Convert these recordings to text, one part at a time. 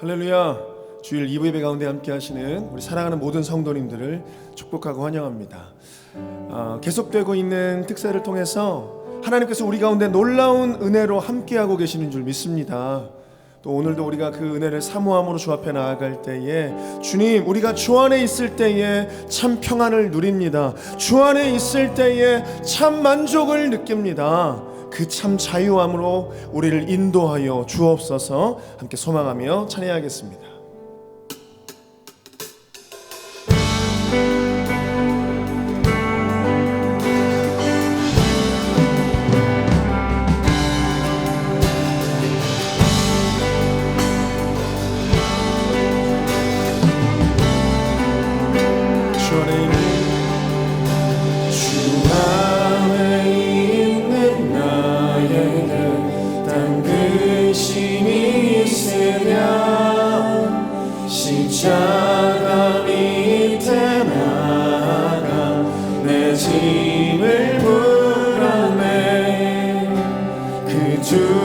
할렐루야. 주일 2부 예배 가운데 함께 하시는 우리 사랑하는 모든 성도님들을 축복하고 환영합니다. 아, 계속되고 있는 특세를 통해서 하나님께서 우리 가운데 놀라운 은혜로 함께하고 계시는 줄 믿습니다. 또 오늘도 우리가 그 은혜를 사모함으로 주 앞에 나아갈 때에 주님 우리가 주 안에 있을 때에 참 평안을 누립니다. 주 안에 있을 때에 참 만족을 느낍니다 그 참 자유함으로 우리를 인도하여 주옵소서 함께 소망하며 찬양하겠습니다.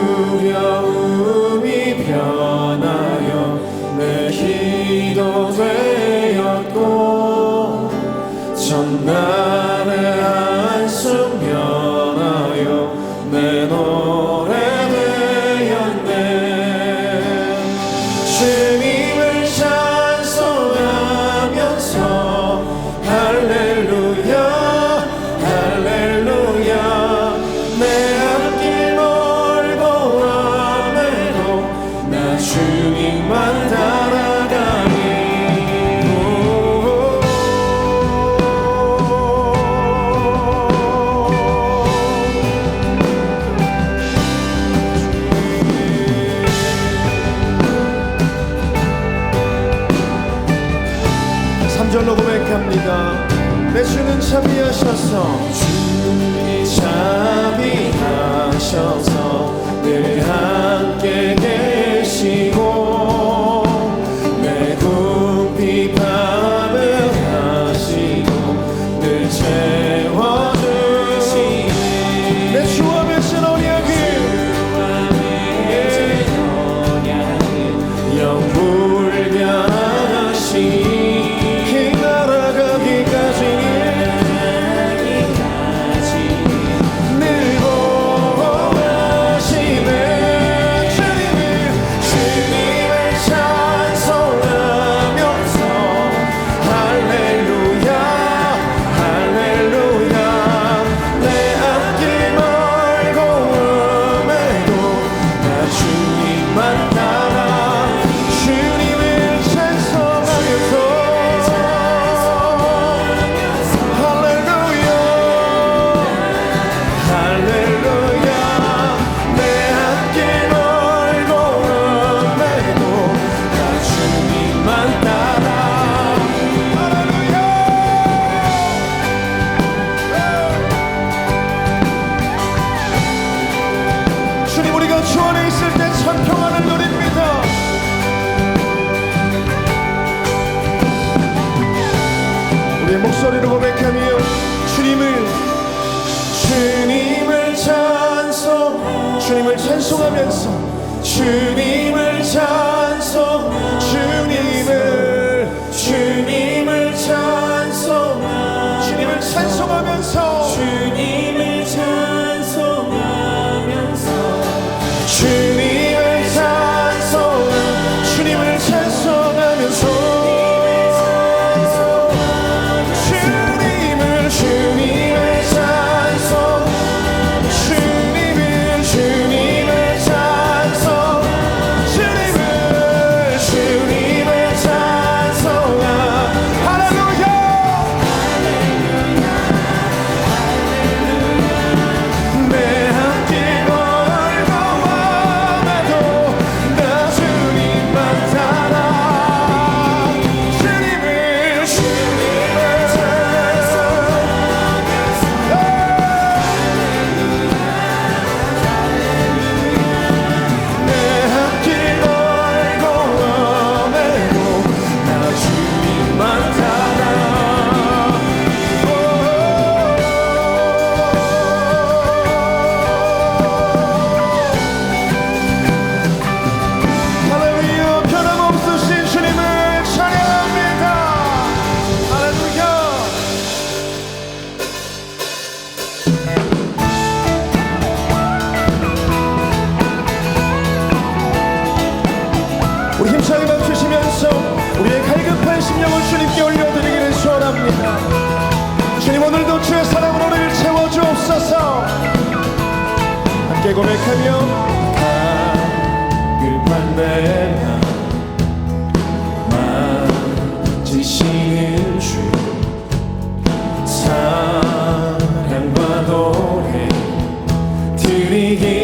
Hallelujah. 절로 고백합니다. 내 주는 자비하셔서 주님 자비하셔서 늘 주님을 찬송 주님을 찬송하면서 주님을 찬송 주님 고백하며 다급한 내맘 만지시는 주 사랑과 노래 드리기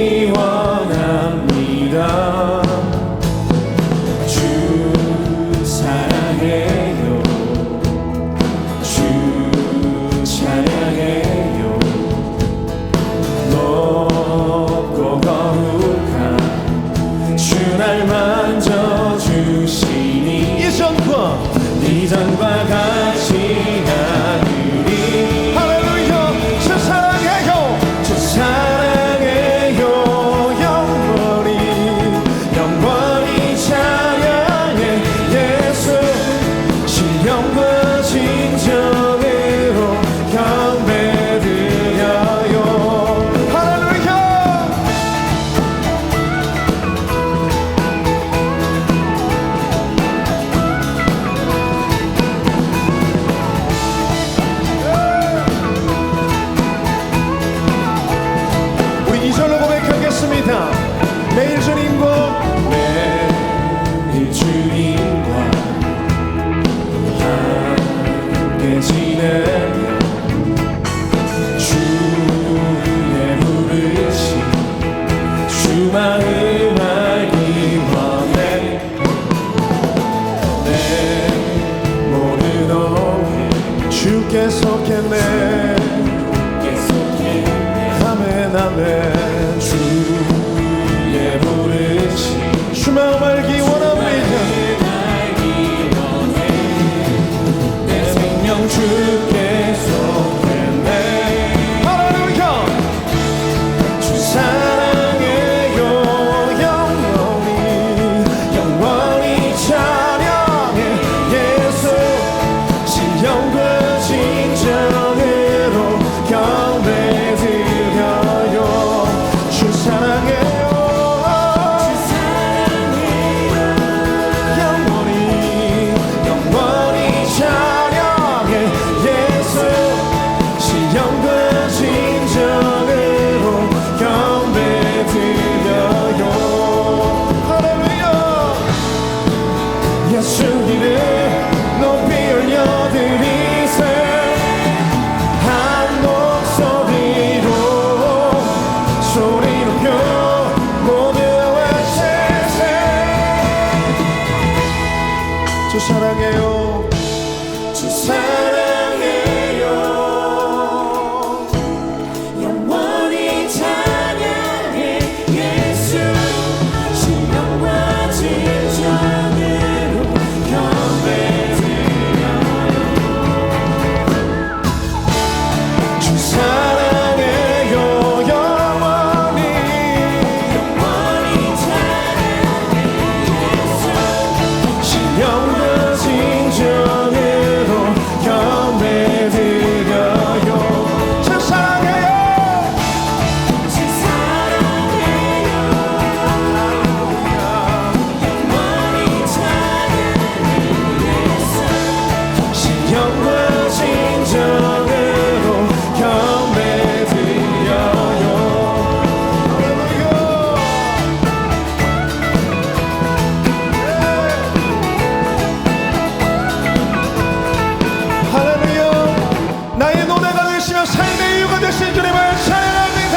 살아계신 주님을 찬양합니다.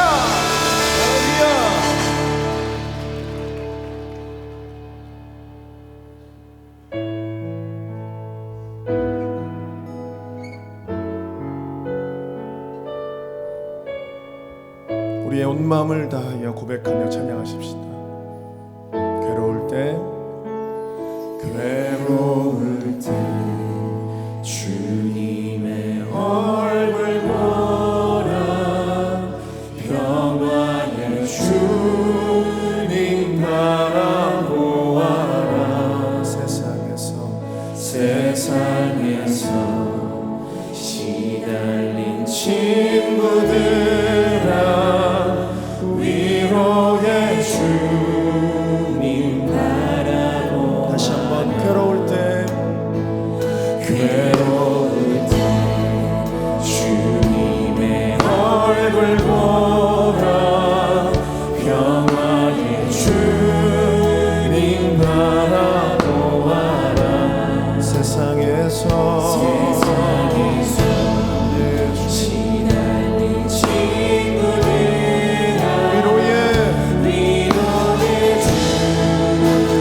우리의 온 마음을 다하여 고백하며 찬양하십시다. 괴로울 때 교회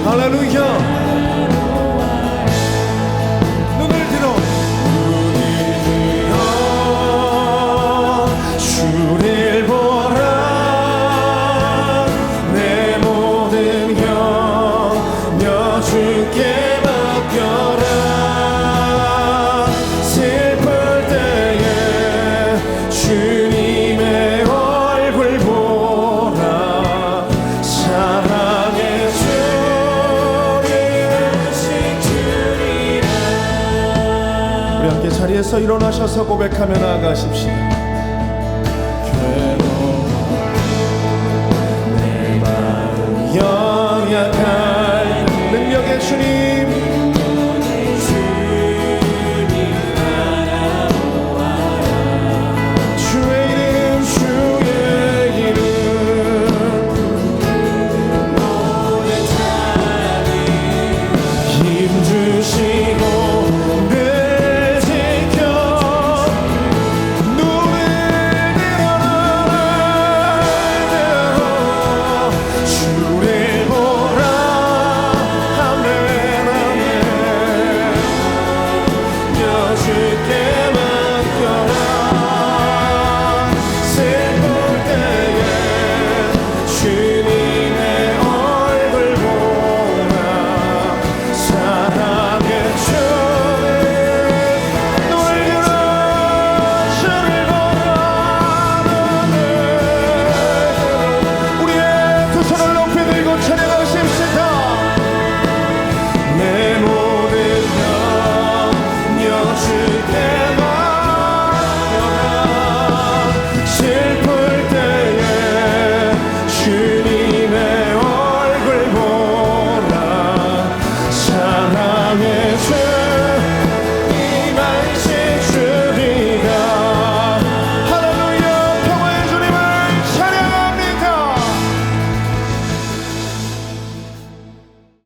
할렐루야. 자리에서 일어나셔서 고백하며 나아가십시오. your